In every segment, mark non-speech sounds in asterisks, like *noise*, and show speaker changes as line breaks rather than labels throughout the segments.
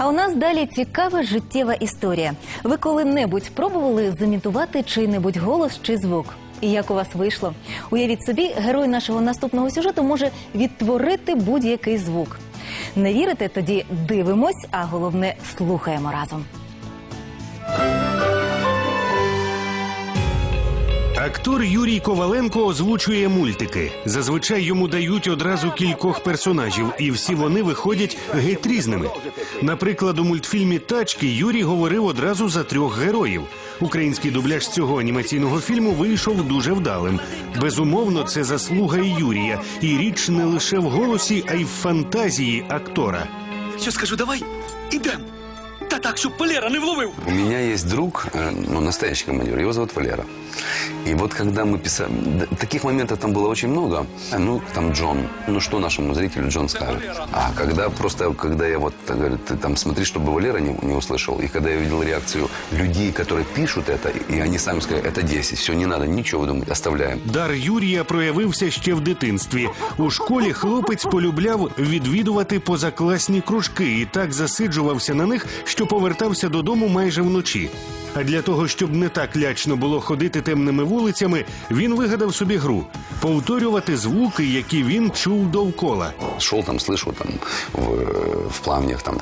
А у нас далі цікава життєва історія. Ви коли-небудь пробували замітувати чий-небудь голос чи звук? І як у вас вийшло? Уявіть собі, герой нашого наступного сюжету може відтворити будь-який звук. Не вірите? Тоді дивимось, а головне слухаємо разом.
Актор Юрій Коваленко озвучує мультики. Зазвичай йому дають одразу кількох персонажів, і всі вони виходять геть різними. Наприклад, у мультфільмі Тачки Юрій говорив одразу за трьох героїв. Український дубляж цього анімаційного фільму вийшов дуже вдалим. Безумовно, це заслуга Юрія, і річ не лише в голосі, а й в фантазії актора.
Що скажу, давай ідем. Та так, щоб Валера не вловив.
У меня есть друг, э, ну, настоящий командир, его зовут Валера. И вот когда мы писали... д- Таких моментов там было очень много. А, Ну, там Джон. Ну, что нашему зрителю Джон скажет? А когда просто, когда я вот, так говорю, ты там смотри, чтобы Валера не, не услышал. И когда я видел реакцию людей, которые пишут это, и они сами сказали, это 10, все, не надо ничего думать, оставляем.
Дар Юрія проявився ще в дитинстві. У школі хлопець полюбляв відвідувати позакласні кружки і так засиджувався на них, що повертався додому майже вночі. А для того, щоб не так лячно було ходити темними вулицями, він вигадав собі гру повторювати звуки, які він чув довкола.
Шел там, слышу, там, в, э, в плавнях, там,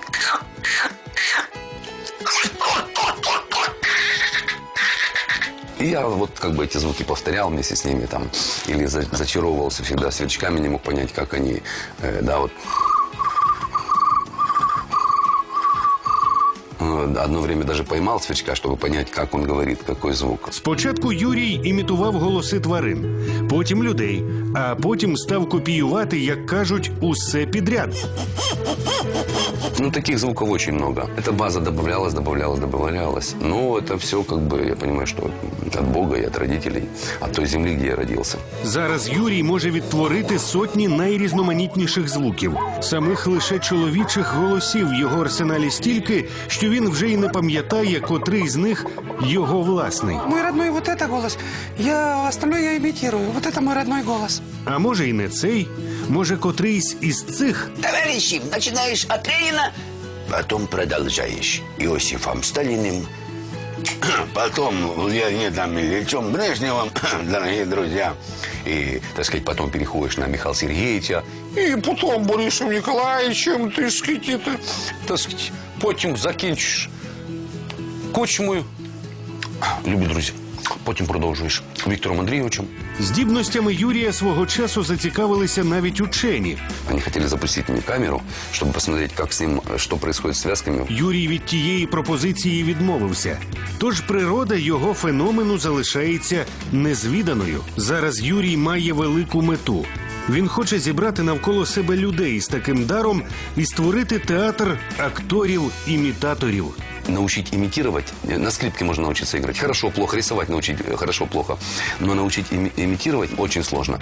И я вот как бы эти звуки повторял вместе с ними там, или за- зачаровывался всегда сверчками, не мог понять, как они, э, да, вот. Одно время даже поймал сверчка, чтобы понять, как он говорит, какой звук.
Спочатку Юрій імітував голоси тварин, потім людей, а потім став копіювати, як кажуть, усе підряд.
Ну, таких звуков очень много. Эта база добавлялась, добавлялась, добавлялась. Но это все, как бы, я понимаю, что от Бога и от родителей, от той земли, где я родился.
Зараз Юрій може відтворити сотні найрізноманітніших звуків. Самих лише чоловічих голосів в його арсеналі стільки, що він вже й не пам'ятає, котрий з них його власний.
Мой родной вот это голос. Я остальное я имитирую. Вот это мой родной голос.
А може й не цей, може котрийсь із цих.
Товарищи, начинаешь от Ленина, потом продолжаешь Иосифом Сталиным, потом Леонидом Ильичем Брежневым, *coughs* дорогие друзья,
И, так сказать, потом переходишь на Михаила Сергеевича.
и потом Борисом Николаевичем, так сказать, это...
Так сказать, потом закінчиш кочмою. Любі друзі, потім продовжуєш Віктором Андрійовичем.
Здібностями Юрія свого часу зацікавилися навіть учені.
Они хотели запустить мне камеру, чтобы посмотреть, как с ним, что происходит с связками.
Юрій від тієї пропозиції відмовився. Тож природа його феномену залишається незвіданою. Зараз Юрій має велику мету. Він хоче зібрати навколо себе людей з таким даром і створити театр акторів-імітаторів.
Научить имитировать. э, На скрипке можно научиться играть. Хорошо, плохо. Рисовать научить. э, Хорошо, плохо. Но научить ими- имитировать очень сложно.